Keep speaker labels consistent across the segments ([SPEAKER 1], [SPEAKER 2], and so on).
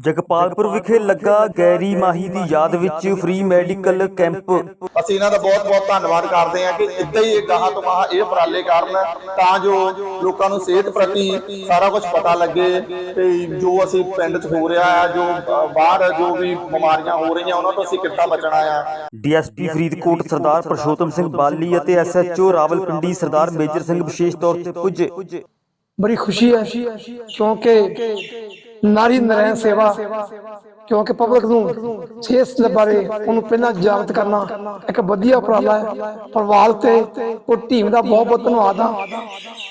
[SPEAKER 1] ਜਗਪਾਲਪੁਰ ਵਿਖੇ ਲੱਗਾ ਗੈਰੀ ਮਾਹੀ ਦੀ ਯਾਦ ਵਿੱਚ ਫ੍ਰੀ ਮੈਡੀਕਲ ਕੈਂਪ
[SPEAKER 2] ਅਸੀਂ ਇਹਨਾਂ ਦਾ ਬਹੁਤ ਬਹੁਤ ਧੰਨਵਾਦ ਕਰਦੇ ਹਾਂ ਕਿ ਇਦਾਂ ਹੀ ਇਹ ਗਾਹਾਂ ਤੋਂ ਗਾਹਾਂ ਇਹ ਉਪਰਾਲੇ ਕਰਨ ਤਾਂ ਜੋ ਲੋਕਾਂ ਨੂੰ ਸਿਹਤ ਪ੍ਰਤੀ ਸਾਰਾ ਕੁਝ ਪਤਾ ਲੱਗੇ ਤੇ ਜੋ ਅਸੀਂ ਪਿੰਡ 'ਚ ਹੋ ਰਿਹਾ ਹੈ ਜੋ ਬਾਹਰ ਜੋ ਵੀ ਬਿਮਾਰੀਆਂ ਹੋ ਰਹੀਆਂ ਉਹਨਾਂ ਤੋਂ ਅਸੀਂ ਕਿੱਦਾਂ ਬਚਣਾ ਆ
[SPEAKER 1] ਡੀਐਸਪੀ ਫਰੀਦਕੋਟ ਸਰਦਾਰ ਪਰਸ਼ੋਤਮ ਸਿੰਘ ਬਾਲੀ ਅਤੇ ਐਸਐਚਓ ਰਾਵਲਪਿੰਡੀ ਸਰਦਾਰ ਮੇਜਰ ਸਿੰਘ ਵਿਸ਼ੇਸ਼ ਤੌਰ ਤੇ ਪੁੱਜੇ।
[SPEAKER 3] ਬੜੀ ਖੁਸ਼ੀ ਹੈ ਕਿਉਂਕਿ ਨਾਰੀ ਨਰੈਣ ਸੇਵਾ। ਕਿਉਂਕਿ ਪਬਲਿਕ ਨੂੰ ਸਿਹਤ ਬਾਰੇ ਉਹਨੂੰ ਪਹਿਲਾਂ ਜਾਗਰਤ ਕਰਨਾ ਇੱਕ ਵਧੀਆ ਉਪਰਾਲਾ ਹੈ। ਪਰਿਵਾਰ ਤੇ ਉਹ ਟੀਮ ਦਾ ਬਹੁਤ ਬਹੁਤ ਧੰਨਵਾਦ ਆ।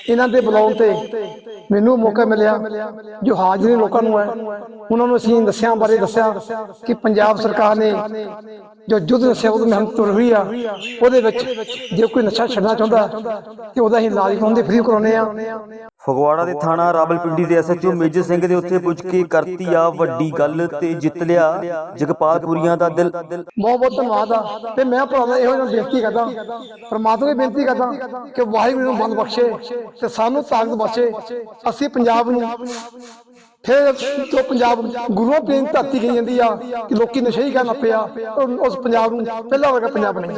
[SPEAKER 3] ਇਹਨਾਂ ਦੇ ਬੁਲਾਉਣ ਤੇ ਮੈਨੂੰ ਮੌਕਾ ਮਿਲਿਆ ਜੋ ਹਾਜ਼ਰੀ ਲੋਕਾਂ ਨੂੰ ਹੈ। ਉਹਨਾਂ ਨੂੰ ਅਸੀਂ ਦੱਸਿਆ ਬਾਰੇ ਦੱਸਿਆ ਕਿ ਪੰਜਾਬ ਸਰਕਾਰ ਨੇ ਜੋ ਯੁੱਧ ਨਸ਼ਾ ਉਹ ਮੁਹਿੰਮ ਤੁਰ ਰਹੀ ਆ, ਉਹਦੇ ਵਿੱਚ ਜੇ ਕੋਈ ਨਸ਼ਾ ਛੱਡਣਾ ਚਾਹੁੰਦਾ ਤੇ ਉਹਦਾ ਅਸੀਂ ਇਲਾਜ ਹੁੰਦੇ ਫ੍ਰੀ ਕਰਾਉਨੇ ਆ
[SPEAKER 1] ਫਗਵਾੜਾ ਦੇ ਥਾਣਾ ਰਾਵਲਪਿੰਡੀ ਦੇ ਐਸਐਚਓ ਮੇਜਰ ਸਿੰਘ ਦੇ ਉੱਥੇ ਪੁੱਜ ਕੇ ਕਰਤੀ ਆ ਵੱਡੀ ਗੱਲ ਤੇ ਜਿੱਤ ਲਿਆ। ਜਗਪਾਲਪੁਰੀਆਂ ਦਾ ਦਿਲ।
[SPEAKER 3] ਬਹੁਤ ਬਹੁਤ ਧੰਨਵਾਦ ਆ। ਤੇ ਮੈਂ ਭਰਾਵਾ ਇਹੋ ਜਿਹਾ ਬੇਨਤੀ ਕਰਦਾ, ਪਰਮਾਤਮਾ ਨੂੰ ਬੇਨਤੀ ਕਰਦਾ ਕਿ ਵਾਹਿਗੁਰੂ ਨੂੰ ਬੰਦ ਬਖਸ਼ੇ ਤੇ ਸਾਨੂੰ ਤਾਕਤ ਬਖਸ਼ੇ। ਅਸੀਂ ਪੰਜਾਬ ਨੂੰ ਫਿਰ ਜੋ ਪੰਜਾਬ ਗੁਰੂਆਂ ਪ੍ਰੇਮ ਧਰਤੀ ਕਹੀ ਜਾਂਦੀ ਆ ਕਿ ਲੋਕੀ ਨਸ਼ੇ ਹੀ ਕਰਨ ਪਿਆ ਉਸ ਪੰਜਾਬ ਨੂੰ ਪਹਿਲਾ ਵਰਗਾ ਪੰਜਾਬ ਨਹੀਂ।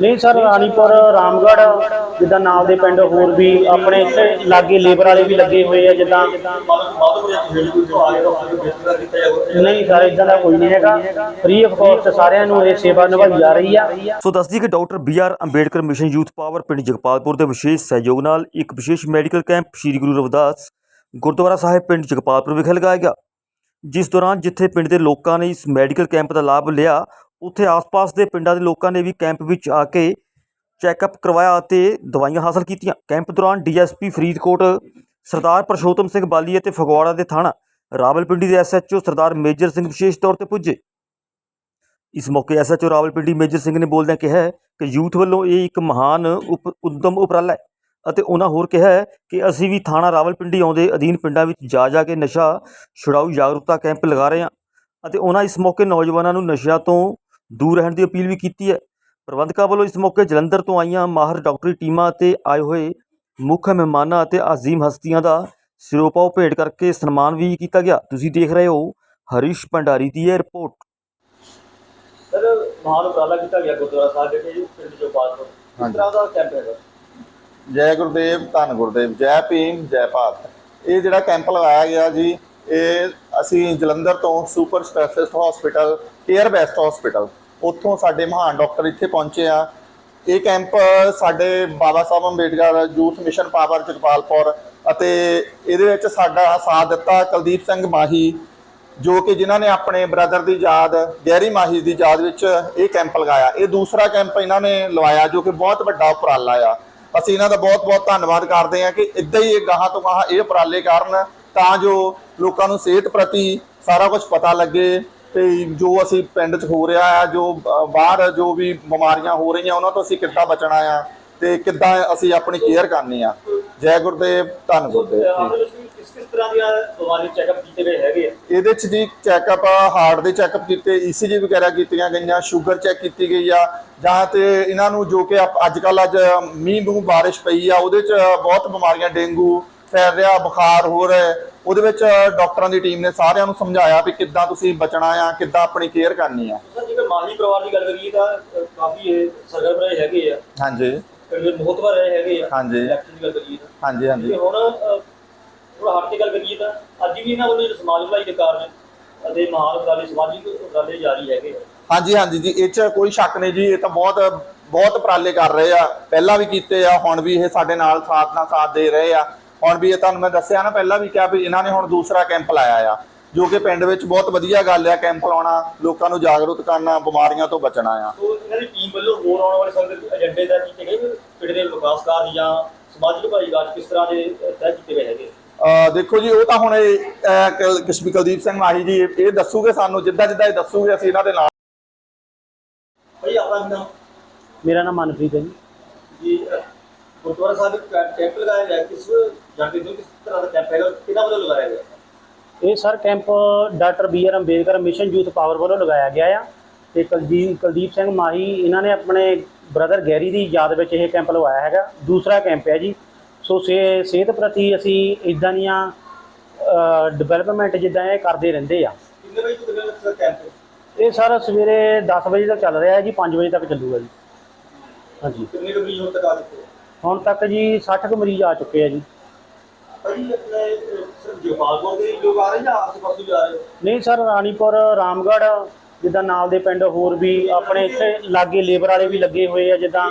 [SPEAKER 4] ਨਹੀਂ ਸਰ ਰਾਣੀਪੁਰ ਰਾਮਗੜ੍ਹ ਜਿੱਦਾਂ ਨਾਲ ਦੇ ਪਿੰਡ ਹੋਰ ਵੀ ਆਪਣੇ ਇੱਥੇ ਲਾਗੇ ਲੇਬਰ ਵਾਲੇ ਵੀ ਲੱਗੇ ਹੋਏ ਆ ਜਿੱਦਾਂ ਨਹੀਂ ਸਰ ਇਦਾਂ ਦਾ ਕੋਈ ਨਹੀਂ ਹੈਗਾ। ਫ੍ਰੀ ਆਫ ਕਾਸਟ ਸਾਰਿਆਂ ਨੂੰ ਇਹ ਸੇਵਾ ਨਿਭਾਈ ਜਾ ਰਹੀ ਆ।
[SPEAKER 1] ਸੋ ਦੱਸਦੀ ਕਿ doctor B R Ambedkar mission youth power ਪਿੰਡ ਜਗਪਾਲਪੁਰ ਦੇ ਵਿਸ਼ੇਸ਼ ਸਹਿਯੋਗ ਨਾਲ ਇੱਕ ਵਿਸ਼ੇਸ਼ ਮੈਡੀਕਲ ਕੈਂਪ ਸ੍ਰੀ ਗੁਰੂ ਰਵਿਦਾਸ ਗੁਰਦੁਆਰਾ ਸਾਹਿਬ ਪਿੰਡ ਜਗਪਾਲਪੁਰ ਵਿਖੇ ਲਗਾਇਆ ਗਿਆ। ਜਿਸ ਦੌਰਾਨ ਜਿੱਥੇ ਪਿੰਡ ਦੇ ਲੋਕਾਂ ਨੇ ਇਸ ਮੈਡੀਕਲ ਕੈਂਪ ਦਾ ਲਾਭ ਲਿਆ, ਉੱਥੇ ਆਸ-ਪਾਸ ਦੇ ਪਿੰਡਾਂ ਦੇ ਲੋਕਾਂ ਨੇ ਵੀ ਕੈਂਪ ਵਿੱਚ ਆ ਕੇ ਚੈੱਕਅਪ ਕਰਵਾਇਆ ਅਤੇ ਦਵਾਈਆਂ ਹਾਸਲ ਕੀਤੀਆਂ। ਕੈਂਪ ਦੌਰਾਨ ਡੀਐਸਪੀ ਫਰੀਦਕੋਟ ਸਰਦਾਰ ਪਰਸ਼ੋਤਮ ਸਿੰਘ ਬਾਲੀ ਅਤੇ ਫਗਵਾੜਾ ਦੇ ਥਾਣਾ ਰਾਵਲਪਿੰਡੀ ਦੇ ਐਸਐਚਓ ਸਰਦਾਰ ਮੇਜਰ ਸਿੰਘ ਵਿਸ਼ੇਸ਼ ਤੌਰ ਤੇ ਪੁੱਜੇ। ਇਸ ਮੌਕੇ ਐਸਐਚਓ ਰਾਵਲਪਿੰਡੀ ਮੇਜਰ ਸਿੰਘ ਨੇ ਬੋਲਦਿਆਂ ਕਿਹਾ ਕਿ ਯੂਥ ਵੱਲੋਂ ਇਹ ਇੱਕ ਮਹਾਨ ਉਪ, ਉਦਮ ਉਪਰਾਲਾ ਹੈ। ਅਤੇ ਉਹਨਾਂ ਹੋਰ ਕਿਹਾ ਹੈ ਕਿ ਅਸੀਂ ਵੀ ਥਾਣਾ ਰਾਵਲਪਿੰਡੀ ਆਉਂਦੇ ਅਧੀਨ ਪਿੰਡਾਂ ਵਿੱਚ ਜਾ ਜਾ ਕੇ ਨਸ਼ਾ ਛੁਡਾਊ ਜਾਗਰੂਕਤਾ ਕੈਂਪ ਲਗਾ ਰਹੇ ਹਾਂ ਅਤੇ ਉਹਨਾਂ ਇਸ ਮੌਕੇ ਨੌਜਵਾਨਾਂ ਨੂੰ ਨਸ਼ਿਆਂ ਤੋਂ ਦੂਰ ਰਹਿਣ ਦੀ ਅਪੀਲ ਵੀ ਕੀਤੀ ਹੈ। ਪ੍ਰਬੰਧਕਾਂ ਵੱਲੋਂ ਇਸ ਮੌਕੇ ਜਲੰਧਰ ਤੋਂ ਆਈਆਂ ਮਾਹਰ ਡਾਕਟਰੀ ਟੀਮਾਂ ਅਤੇ ਆਏ ਹੋਏ ਮੁੱਖ ਮਹਿਮਾਨਾਂ ਅਤੇ ਆਜ਼ੀਮ ਹਸਤੀਆਂ ਦਾ ਸਿਰੋਪਾਓ ਭੇਟ ਕਰਕੇ ਸਨਮਾਨ ਵੀ ਕੀਤਾ ਗਿਆ। ਤੁਸੀਂ ਦੇਖ ਰਹੇ ਹੋ ਹਰੀਸ਼ ਭੰਡਾਰੀ ਦੀ ਇਹ ਰਿਪੋਰਟ।
[SPEAKER 4] ਸਰ ਮਹਾਨ ਉਪਰਾਲਾ ਕੀਤਾ ਗਿਆ ਗੁਰਦੁਆਰਾ ਸਾਹਿਬ ਜੀ ਪਿੰਡ ਜੋ ਪਾਸ
[SPEAKER 2] ਹਾਂਜੀ।
[SPEAKER 4] ਤਰ੍ਹਾਂ ਦਾ ਕੈਂਪ ਹੈਗਾ?
[SPEAKER 2] ਜੈ ਗੁਰਦੇਵ, ਧੰਨ ਗੁਰਦੇਵ, ਜੈ ਭੀਮ, ਜੈ ਭਾਰਤ। ਇਹ ਜਿਹੜਾ ਕੈਂਪ ਲਗਾਇਆ ਗਿਆ ਜੀ, ਇਹ ਅਸੀਂ ਜਲੰਧਰ ਤੋਂ super specialist hospital, care best hospital, ਉੱਥੋਂ ਸਾਡੇ ਮਹਾਨ ਡਾਕਟਰ ਇੱਥੇ ਪਹੁੰਚੇ ਆ। ਇਹ ਕੈਂਪ ਸਾਡੇ Baba Sahib Ambedkar youth mission power Jagpalpur ਅਤੇ ਇਹਦੇ ਵਿੱਚ ਸਾਡਾ ਸਾਥ ਦਿੱਤਾ ਕੁਲਦੀਪ ਸਿੰਘ ਮਾਹੀ, ਜੋ ਕਿ ਜਿਨ੍ਹਾਂ ਨੇ ਆਪਣੇ ਬ੍ਰਦਰ ਦੀ ਯਾਦ, ਗੈਰੀ ਮਾਹੀ ਦੀ ਯਾਦ ਵਿੱਚ ਇਹ ਕੈਂਪ ਲਗਾਇਆ। ਇਹ ਦੂਸਰਾ ਕੈਂਪ ਇਹਨਾਂ ਨੇ ਲਵਾਇਆ ਜੋ ਕਿ ਬਹੁਤ ਵੱਡਾ ਉਪਰਾਲਾ ਆ। ਅਸੀਂ ਇਹਨਾਂ ਦਾ ਬਹੁਤ ਬਹੁਤ ਧੰਨਵਾਦ ਕਰਦੇ ਹਾਂ ਕਿ ਇਦਾਂ ਹੀ ਇਹ ਗਾਹਾਂ ਤੋਂ ਗਾਹਾਂ ਇਹ ਉਪਰਾਲੇ ਕਾਰਨ ਤਾਂ ਜੋ ਲੋਕਾਂ ਨੂੰ ਸਿਹਤ ਪ੍ਰਤੀ ਸਾਰਾ ਕੁਝ ਪਤਾ ਲੱਗੇ ਤੇ ਜੋ ਅਸੀਂ ਪਿੰਡ 'ਚ ਹੋ ਰਿਹਾ ਹੈ ਜੋ ਬਾਹਰ ਜੋ ਵੀ ਬਿਮਾਰੀਆਂ ਹੋ ਰਹੀਆਂ, ਉਹਨਾਂ ਤੋਂ ਅਸੀਂ ਕਿੱਦਾਂ ਬਚਣਾ ਆ ਤੇ ਕਿੱਦਾਂ ਅਸੀਂ ਆਪਣੀ ਕੇਅਰ ਕਰਨੀ ਆ। ਜੈ ਗੁਰਦੇਵ ਧੰਨ ਗੁਰਦੇਵ ਜੀ
[SPEAKER 4] ਕਿਸ ਕਿਸ ਤਰ੍ਹਾਂ ਦੀਆਂ ਬਿਮਾਰੀ ਚੈੱਕਅਪ ਕੀਤੇ ਗਏ ਹੈਗੇ ਆ?
[SPEAKER 2] ਇਹਦੇ ਚ ਜੀ ਚੈੱਕਅਪ ਹਾਰਟ ਦੇ ਚੈੱਕਅਪ ਕੀਤੇ ਈਸੀਜੀ ਵਗੈਰਾ ਕੀਤੀਆਂ ਗਈਆਂ ਸ਼ੂਗਰ ਚੈੱਕ ਕੀਤੀ ਗਈ ਆ ਜਾਂ ਤੇ ਇਹਨਾਂ ਨੂੰ ਜੋ ਕਿ ਅੱਜ ਕੱਲ ਅੱਜ ਮੀਂਹ ਮੂੰਹ ਬਾਰਿਸ਼ ਪਈ ਆ ਉਹਦੇ ਚ ਬਹੁਤ ਬਿਮਾਰੀਆਂ ਡੇਂਗੂ ਫੈਲ ਰਿਹਾ ਬੁਖਾਰ ਹੋ ਰਿਹਾ ਉਹਦੇ ਵਿੱਚ ਡਾਕਟਰਾਂ ਦੀ ਟੀਮ ਨੇ ਸਾਰਿਆਂ ਨੂੰ ਸਮਝਾਇਆ ਵੀ ਕਿੱਦਾਂ ਤੁਸੀਂ ਬਚਣਾ ਆ ਕਿੱਦਾਂ ਆਪਣੀ ਕੇਅਰ ਕਰਨੀ ਆ।
[SPEAKER 4] ਸਰ ਜੇਕਰ ਮਾਹੀ ਪਰਿਵਾਰ ਦੀ ਗੱਲ ਕਰੀਏ ਤਾਂ ਕਾਫੀ ਇਹ ਸਰਗਰਮ ਰਹੇ ਹੈਗੇ ਆ।
[SPEAKER 2] ਹਾਂਜੀ।
[SPEAKER 4] ਪਿੰਡ ਦੇ ਮੋਹਤਵਰ ਰਹੇ ਹੈਗੇ ਆ
[SPEAKER 2] ਹਾਂਜੀ।
[SPEAKER 4] ਇਲੈਕਸ਼ਨ ਦੀ ਗੱਲ ਕਰੀਏ ਤਾਂ।
[SPEAKER 2] ਹਾਂਜੀ
[SPEAKER 4] ਤੇ
[SPEAKER 2] ਹਾਂਜੀ
[SPEAKER 4] ਹੁਣ ਥੋੜਾ ਹਟ ਕੇ ਗੱਲ ਕਰੀਏ ਤਾਂ ਅੱਜ ਵੀ ਇਹਨਾਂ ਵੱਲੋਂ ਜਿਹੜੇ ਸਮਾਜ ਭਲਾਈ ਦੇ ਕਾਰਨ ਅਤੇ ਮਹਾਨ ਉਪਰਾਲੇ ਸਮਾਜਿਕ ਉਪਰਾਲੇ ਜਾਰੀ ਹੈਗੇ
[SPEAKER 2] ਹਾਂਜੀ ਹਾਂਜੀ ਜੀ ਇਹ ਚ ਕੋਈ ਸ਼ੱਕ ਨਹੀਂ ਜੀ ਇਹ ਤਾਂ ਬਹੁਤ ਬਹੁਤ ਉਪਰਾਲੇ ਕਰ ਰਹੇ ਆ। ਪਹਿਲਾਂ ਵੀ ਕੀਤੇ ਆ ਹੁਣ ਵੀ ਇਹ ਸਾਡੇ ਨਾਲ ਸਾਥ ਨਾਲ ਸਾਥ ਦੇ ਰਹੇ ਆ। ਹੁਣ ਵੀ ਇਹ ਤੁਹਾਨੂੰ ਮੈਂ ਦੱਸਿਆ ਨਾ ਪਹਿਲਾਂ ਵੀ ਕਿਹਾ ਵੀ ਇਹਨਾਂ ਨੇ ਹੁਣ ਦੂਸਰਾ ਕੈਂਪ ਲਾਇਆ ਆ। ਜੋ ਕਿ ਪਿੰਡ ਵਿੱਚ ਬਹੁਤ ਵਧੀਆ ਗੱਲ ਆ ਕੈਂਪ ਲਾਉਣਾ ਲੋਕਾਂ ਨੂੰ ਜਾਗਰੂਕ ਕਰਨਾ ਬਿਮਾਰੀਆਂ ਤੋਂ ਬਚਣਾ ਆ।
[SPEAKER 4] ਸੋ ਇਹਨਾਂ ਦੀ ਟੀਮ ਵੱਲੋਂ ਹੋਰ ਆਉਣ ਵਾਲੇ ਸਮੇਂ ਦੇ ਏਜੰਡੇ ਦਾ ਕੀਤੇ ਗਏ ਵੀ ਪਿੰਡ ਦੇ ਵਿਕਾਸ ਕਾਰਜ ਜਾਂ ਸਮਾਜਿਕ ਭਲਾਈ ਕਾਰਜ ਕਿਸ ਤਰ੍ਹਾਂ ਦੇ ਅ, ਤੈਅ ਕੀਤੇ ਗਏ ਹੈਗੇ?
[SPEAKER 2] ਅਹ ਦੇਖੋ ਜੀ ਉਹ ਤਾਂ ਹੁਣ ਕਸ਼ਮੀ ਕੁਲਦੀਪ ਸਿੰਘ ਮਾਹੀ ਜੀ ਇਹ ਦੱਸੂਗੇ ਸਾਨੂੰ ਜਿੱਦਾਂ ਜਿੱਦਾਂ ਇਹ ਦੱਸੂਗੇ ਅਸੀਂ ਇਹਨਾਂ ਦੇ ਨਾਲ
[SPEAKER 4] ਭਾਈ ਆਪਣਾ ਨਾਮ?
[SPEAKER 5] ਮੇਰਾ ਨਾਮ ਮਨਪ੍ਰੀਤ ਹੈ ਜੀ।
[SPEAKER 4] ਗੁਰਦੁਆਰਾ ਸਾਹਿਬ ਕੈਂਪ- ਲਗਾਇਆ ਗਿਆ ਕਿਸ ਜਾਣਦੇ ਹੋ ਕਿਸ ਤਰ੍ਹਾਂ ਦਾ ਕੈਂਪ ਹੈਗਾ ਕਿਹਨਾਂ ਵੱਲੋਂ ਲਗਾਇਆ ਗਿਆ?
[SPEAKER 5] ਇਹ sir camp doctor B R Ambedkar mission youth power ਵੱਲੋਂ ਲਗਾਇਆ ਗਿਆ ਆ ਤੇ ਕੁਲਦੀਪ ਕੁਲਦੀਪ ਸਿੰਘ ਮਾਹੀ ਇਹਨਾਂ ਨੇ ਆਪਣੇ ਬ੍ਰਦਰ ਗੈਰੀ ਦੀ ਯਾਦ ਵਿੱਚ ਇਹ ਕੈਂਪ ਲਗਾਇਆ ਹੈਗਾ ਦੂਸਰਾ ਕੈਂਪ ਹੈ ਜੀ। ਸੋ ਸਿਹਤ ਪ੍ਰਤੀ ਅਸੀਂ ਇਦਾਂ ਦੀਆਂ ਡਿਵੈਲਪਮੈਂਟ ਜਿੱਦਾਂ ਇਹ ਕਰਦੇ ਰਹਿੰਦੇ ਆ।
[SPEAKER 4] ਕਿੰਨੇ ਵਜੇ ਤੋਂ ਕਿੰਨੇ ਵਜੇ ਤੱਕ ਕੈਂਪ
[SPEAKER 5] ਇਹ ਸਰ ਸਵੇਰੇ 10 ਵਜੇ ਤੱਕ ਚੱਲ ਰਿਹਾ ਹੈ ਜੀ 5 ਵਜੇ ਤੱਕ ਚੱਲੂਗਾ ਜੀ। ਹਾਂਜੀ।
[SPEAKER 4] ਕਿੰਨੇ ਕੁ ਮਰੀਜ਼ ਹੁਣ ਤੱਕ ਆ ਚੁੱਕੇ
[SPEAKER 5] ਹੁਣ ਤੱਕ ਜੀ 60 ਕੁ ਮਰੀਜ਼ ਆ ਚੁੱਕੇ ਆ ਜੀ। ਨਹੀਂ ਸਰ ਰਾਣੀਪੁਰ ਰਾਮਗੜ੍ਹ ਜਿੱਦਾਂ ਨਾਲ ਦੇ ਪਿੰਡ ਹੋਰ ਵੀ ਆਪਣੇ ਇੱਥੇ ਲਾਗੇ ਲੇਬਰ ਵਾਲੇ ਵੀ ਲੱਗੇ ਹੋਏ ਆ ਜਿੱਦਾਂ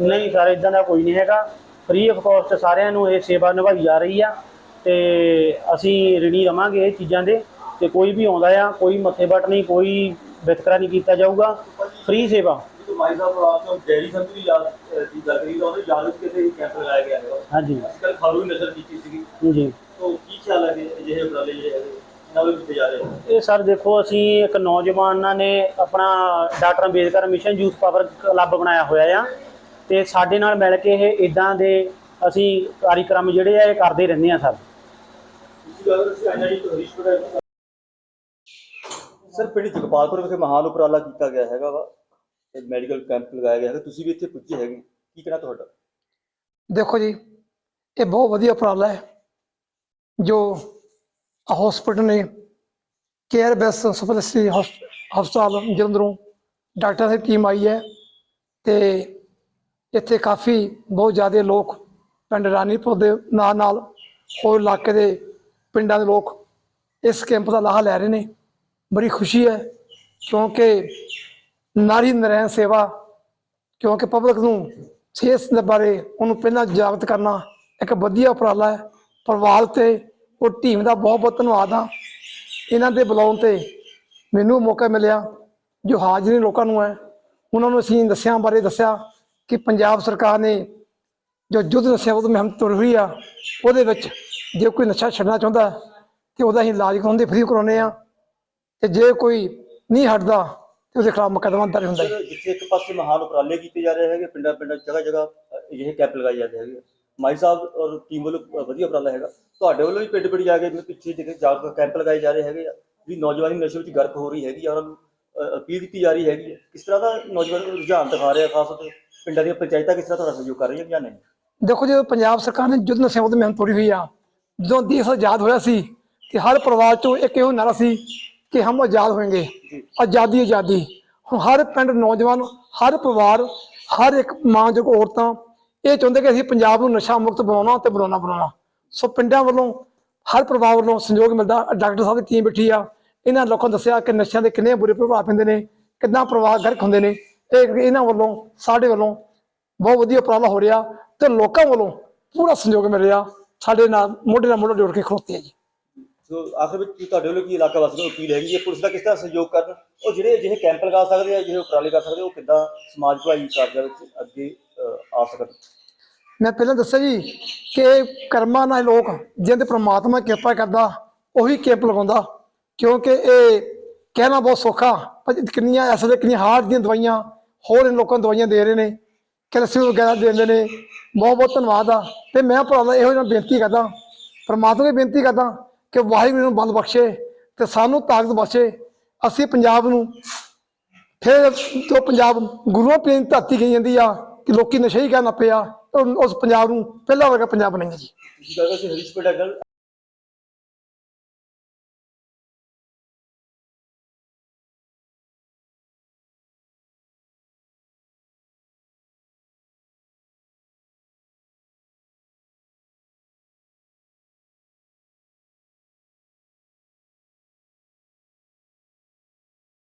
[SPEAKER 5] ਨਹੀਂ ਸਰ ਇਦਾਂ ਦਾ ਕੋਈ ਨਹੀਂ ਹੈਗਾ। ਫ੍ਰੀ ਆਫ ਕਾਸਟ ਸਾਰਿਆਂ ਨੂੰ ਇਹ ਸੇਵਾ ਨਿਭਾਈ ਜਾ ਰਹੀ ਆ ਤੇ ਅਸੀਂ ਰਿਣੀ ਰਵਾਂਗੇ ਇਹ ਚੀਜ਼ਾਂ ਦੇ। ਤੇ ਕੋਈ ਵੀ ਆਉਂਦਾ ਆ ਕੋਈ ਮੱਥੇ ਵੱਟ ਨਹੀਂ ਕੋਈ ਵਿਤਕਰਾ ਨਹੀਂ ਕੀਤਾ ਜਾਊਗਾ। ਫ੍ਰੀ ਸੇਵਾ।
[SPEAKER 4] ਜਦੋਂ ਮਾਈ ਸਾਹਿਬ ਆਪ ਤੋਂ ਡੈਰੀ ਸੰਤ ਦੀ ਯਾਦ ਅਹ, ਦੀ ਗੱਲ ਕਰੀ ਤਾਂ ਉਹਦੇ ਯਾਦ ਵਿੱਚ ਕਿਤੇ ਕੈਂਪ ਲਗਾਇਆ ਗਿਆ ਹੈ
[SPEAKER 5] ਹਾਂਜੀ।
[SPEAKER 4] ਅੱਜ ਕੱਲ੍ਹ ਖਾਲੂ ਵੀ ਨਜ਼ਰ ਕੀਤੀ ਸੀਗੀ।
[SPEAKER 5] ਜੀ
[SPEAKER 4] ਤੋਂ ਕੀ ਖਿਆਲ ਹੈ ਕਿ ਅਜਿਹੇ ਉਪਰਾਲੇ ਜਿਹੜੇ ਹੈਗੇ ਇਹਨਾਂ ਵੱਲ ਕੀਤੇ ਜਾ ਰਹੇ ਹਨ
[SPEAKER 5] ਇਹ ਸਰ ਦੇਖੋ ਅਸੀਂ ਇੱਕ ਨੌਜਵਾਨਾਂ ਨੇ ਆਪਣਾ doctor Ambedkar mission youth power club ਬਣਾਇਆ ਹੋਇਆ ਆ। ਤੇ ਸਾਡੇ ਨਾਲ ਮਿਲ ਕੇ ਇਹ ਇਦਾਂ ਦੇ ਅਸੀਂ ਕਾਰਿਕ੍ਰਮ ਜਿਹੜੇ ਆ ਇਹ ਕਰਦੇ ਰਹਿੰਦੇ ਆ ਸਰ
[SPEAKER 4] ਪਿੰਡ ਜਗਪਾਲਪੁਰ ਵਿਖੇ ਮਹਾਨ ਉਪਰਾਲਾ ਕੀਤਾ ਗਿਆ ਹੈਗਾ ਵਾ। ਮੈਡੀਕਲ ਕੈਂਪ ਲਗਾਇਆ ਗਿਆ ਹੈ ਤੁਸੀਂ ਵੀ ਇੱਥੇ ਪੁੱਜੇ ਹੈਗੇ। ਕੀ ਕਹਿਣਾ ਤੁਹਾਡਾ?
[SPEAKER 3] ਦੇਖੋ ਜੀ, ਇਹ ਬਹੁਤ ਵਧੀਆ ਉਪਰਾਲਾ ਹੈ, ਜੋ ਹਸਪੀਟਲ ਨੇ ਕੇਅਰ ਬੈਸ ਸਪੈਸ਼ਲਿਟੀ ਹਸਪਤਾਲ ਜਲੰਧਰੋਂ ਡਾਕਟਰਾਂ ਦੀ ਟੀਮ ਆਈ ਹੈ ਤੇ ਇੱਥੇ ਕਾਫੀ ਬਹੁਤ ਜ਼ਿਆਦਾ ਲੋਕ ਪਿੰਡ ਰਾਨੀਪੁਰ ਦੇ ਨਾਲ ਨਾਲ ਹੋਰ ਇਲਾਕੇ ਦੇ ਪਿੰਡਾਂ ਦੇ ਲੋਕ ਇਸ ਕੈਂਪ ਦਾ ਲਾਹਾ ਲੈ ਰਹੇ ਨੇ। ਬੜੀ ਖੁਸ਼ੀ ਹੈ ਕਿਉਂਕਿ ਨਾਰੀ ਨਰੈਣ ਸੇਵਾ, ਕਿਉਂਕਿ ਪਬਲਿਕ ਨੂੰ ਸਿਹਤ ਦੇ ਬਾਰੇ ਉਹਨੂੰ ਪਹਿਲਾਂ ਜਾਗਰਤ ਕਰਨਾ ਇੱਕ ਵਧੀਆ ਉਪਰਾਲਾ ਹੈ। ਪਰਿਵਾਰ ਤੇ ਉਹ ਟੀਮ ਦਾ ਬਹੁਤ ਬਹੁਤ ਧੰਨਵਾਦ ਆ ਇਹਨਾਂ ਦੇ ਬੁਲਾਉਣ ਤੇ ਮੈਨੂੰ ਮੌਕਾ ਮਿਲਿਆ, ਜੋ ਹਾਜ਼ਰੀ ਲੋਕਾਂ ਨੂੰ ਹੈ। ਉਹਨਾਂ ਨੂੰ ਅਸੀਂ ਦੱਸਿਆ ਬਾਰੇ ਦੱਸਿਆ ਕਿ ਪੰਜਾਬ ਸਰਕਾਰ ਨੇ ਜੋ ਯੁੱਧ ਨਸ਼ਿਆਂ ਵਿਰੁੱਧ ਮੁਹਿੰਮ ਤੁਰ ਹੋਈ ਆ, ਉਹਦੇ ਵਿੱਚ ਜੇ ਕੋਈ ਨਸ਼ਾ ਛੱਡਣਾ ਚਾਹੁੰਦਾ ਹੈ, ਤੇ ਉਹਦਾ ਅਸੀਂ ਇਲਾਜ ਕਰਾਉਂਦੇ ਫ੍ਰੀ ਕਰਾਉਂਦੇ ਆ ਤੇ ਜੇ ਕੋਈ ਨਹੀਂ ਹਟਦਾ ਤੇ ਉਹਦੇ ਖਿਲਾਫ ਮੁਕੱਦਮਾ ਦਰਜ ਹੁੰਦਾ ਹੈ।
[SPEAKER 4] ਜਿੱਥੇ ਇੱਕ ਪਾਸੇ ਮਹਾਨ ਉਪਰਾਲੇ ਕੀਤੇ ਜਾ ਰਹੇ ਹੈਗੇ ਪਿੰਡਾਂ ਪਿੰਡਾਂ ਜਗ੍ਹਾ ਜਗ੍ਹਾ ਅਜਿਹੇ ਕੈਂਪ ਲਗਾਏ ਜਾਂਦੇ ਹੈਗੇ। ਮਾਈ ਸਾਹਿਬ ਔਰ ਟੀਮ ਵੱਲੋਂ ਵਧੀਆ ਉਪਰਾਲਾ ਹੈਗਾ। ਤੁਹਾਡੇ ਵੱਲੋਂ ਵੀ ਪਿੰਡ ਪਿੰਡ ਜਾ ਕੇ ਪਿੱਛੇ ਜਿਹੜੇ ਜਾਗਰੂਕ ਕੈਂਪ ਲਗਾਏ ਜਾ ਰਹੇ ਹੈਗੇ ਆ। ਵੀ ਨੌਜਵਾਨੀ ਨਸ਼ੇ ਵਿੱਚ ਗਰਕ ਹੋ ਰਹੀ ਹੈਗੀ ਆ ਉਹਨਾਂ ਨੂੰ ਅ, ਅਪੀਲ ਕੀਤੀ ਜਾ ਰਹੀ ਹੈਗੀ ਕਿਸ ਤਰ੍ਹਾਂ ਦਾ ਨੌਜਵਾਨ ਨੂੰ ਰੁਝਾਨ ਦਿਖਾ ਰਿਹਾ ਖਾਸ ਤੌਰ ਤੇ ਪਿੰਡਾਂ ਦੀਆਂ ਪੰਚਾਇਤਾਂ ਕਿਸ ਤਰ੍ਹਾਂ ਤੁਹਾਡਾ ਸਹਿਯੋਗ ਕਰ ਰਹੀਆਂ ਜਾਂ ਨਹੀਂ?
[SPEAKER 3] ਦੇਖੋ ਜਦੋਂ ਪੰਜਾਬ ਸਰਕਾਰ ਨੇ ਯੁੱਧ ਨਸ਼ਿਆਂ ਵਿਰੁੱਧ ਮੁਹਿੰਮ ਤੋਰੀ ਹੋਈ ਆ। ਜਦੋਂ ਦੇਸ਼ ਆਜ਼ਾਦ ਹੋਇਆ ਸੀ ਤੇ ਹਰ ਪਰਿਵਾਰ ਚੋਂ ਇੱਕ ਇਹੋ ਨਾਰਾ ਸੀ ਕਿ ਹਮ ਆਜ਼ਾਦ ਹੋਣਗੇ ਆਜ਼ਾਦੀ ਆਜ਼ਾਦੀ। ਹੁਣ ਹਰ ਪਿੰਡ ਨੌਜਵਾਨ ਹਰ ਪਰਿਵਾਰ ਹਰ ਇੱਕ ਮਾਂ ਜੋ ਔਰਤਾਂ ਇਹ ਚਾਹੁੰਦੇ ਕਿ ਅਸੀਂ ਪੰਜਾਬ ਨੂੰ ਨਸ਼ਾ ਮੁਕਤ ਬਣਾਉਣਾ ਤੇ ਬਣਾਉਣਾ ਬਣਾਉਣਾ। ਸੋ ਪਿੰਡਾਂ ਵੱਲੋਂ ਹਰ ਪਰਿਵਾਰ ਵੱਲੋਂ ਸਹਿਯੋਗ ਮਿਲਦਾ। ਡਾਕਟਰ ਸਾਹਿਬ ਦੀ ਟੀਮ ਬੈਠੀ ਆ। ਇਹਨਾਂ ਲੋਕਾਂ ਨੇ ਦੱਸਿਆ ਕਿ ਨਸ਼ਿਆਂ ਦੇ ਕਿੰਨੇ ਬੁਰੇ ਪ੍ਰਭਾਵ ਪੈਂਦੇ ਨੇ ਕਿੰਨਾ ਪਰਿਵਾਰ ਗਰਕ ਹੁੰਦੇ ਨੇ। ਇਹ ਇਹਨਾਂ ਵੱਲੋਂ ਸਾਡੇ ਵੱਲੋਂ ਬਹੁਤ ਵਧੀਆ ਉਪਰਾਲਾ ਹੋ ਰਿਹਾ ਤੇ ਲੋਕਾਂ ਵੱਲੋਂ ਪੂਰਾ ਸਹਿਯੋਗ ਮਿਲ ਰਿਹਾ। ਸਾਡੇ ਨਾਲ ਮੋਢੇ ਨਾਲ ਮੋਢਾ ਜੋੜ ਕੇ ਖਲੋਤੇ ਆ ਜੀ।
[SPEAKER 4] ਸੋ ਆਖਰ ਵਿੱਚ ਕੀ ਤੁਹਾਡੇ ਵੱਲੋਂ ਕੀ ਇਲਾਕਾ ਵਾਸੀਆਂ ਨੂੰ ਅਪੀਲ ਹੈਗੀ ਹੈ? ਪੁਲਿਸ ਦਾ ਕਿਸ ਤਰ੍ਹਾਂ ਸਹਿਯੋਗ ਕਰਨ? ਉਹ ਜਿਹੜੇ ਅਜਿਹੇ ਕੈਂਪ ਲਗਾ ਸਕਦੇ ਆ ਜਿਹੇ ਉਪਰਾਲੇ ਕਰ ਸਕਦੇ ਉਹ ਕਿੱਦਾਂ ਸਮਾਜ ਭਲਾਈ ਕਾਰਜਾਂ ਵਿੱਚ ਅੱਗੇ ਆ ਸਕਣ?
[SPEAKER 3] ਮੈਂ ਪਹਿਲਾਂ ਦੱਸਿਆ ਜੀ ਕਿ ਕਰਮਾਂ ਨਾਲ ਲੋਕ ਜਿਹਦੇ ਪ੍ਰਮਾਤਮਾ ਕਿਰਪਾ ਕਰਦਾ, ਉਹੀ ਕੈਂਪ ਲਗਾਉਂਦਾ, ਕਿਉਂਕਿ ਇਹ ਕਹਿਣਾ ਬਹੁਤ ਸੌਖਾ, ਪਰ ਕਿੰਨੀਆਂ ਇਸ ਵੇਲੇ ਕਿੰਨੀਆਂ ਹਾਰਟ ਦੀਆਂ ਦਵਾਈਆਂ, ਹੋਰ ਇਹਨਾਂ ਲੋਕਾਂ ਨੂੰ ਦਵਾਈਆਂ ਦੇ ਰਹੇ ਨੇ, ਕੈਲਸ਼ੀਅਮ ਵਗੈਰਾ ਦਿੰਦੇ ਨੇ ਬਹੁਤ ਬਹੁਤ ਧੰਨਵਾਦ ਆ। ਤੇ ਮੈਂ ਭਰਾਵਾ, ਇਹੋ ਜਿਹਾ ਬੇਨਤੀ ਕਰਦਾ, ਪਰਮਾਤਮਾ ਨੂੰ ਬੇਨਤੀ ਕਰਦਾ ਕਿ ਵਾਹਿਗੁਰੂ ਨੂੰ ਬਲ ਬਖਸ਼ੇ ਤੇ ਸਾਨੂੰ ਤਾਕਤ ਬਖਸ਼ੇ। ਅਸੀਂ ਪੰਜਾਬ ਨੂੰ ਫਿਰ ਜੋ ਪੰਜਾਬ ਗੁਰੂਆਂ ਪੀਰ ਦੀ ਧਰਤੀ ਕਹੀ ਜਾਂਦੀ ਆ ਕਿ ਲੋਕੀ ਨਸ਼ੇ ਹੀ ਕਰਨ ਪਿਆ ਉਸ ਪੰਜਾਬ ਨੂੰ ਪਹਿਲਾ ਵਰਗਾ ਪੰਜਾਬ ਬਣਾਈਏ ਜੀ।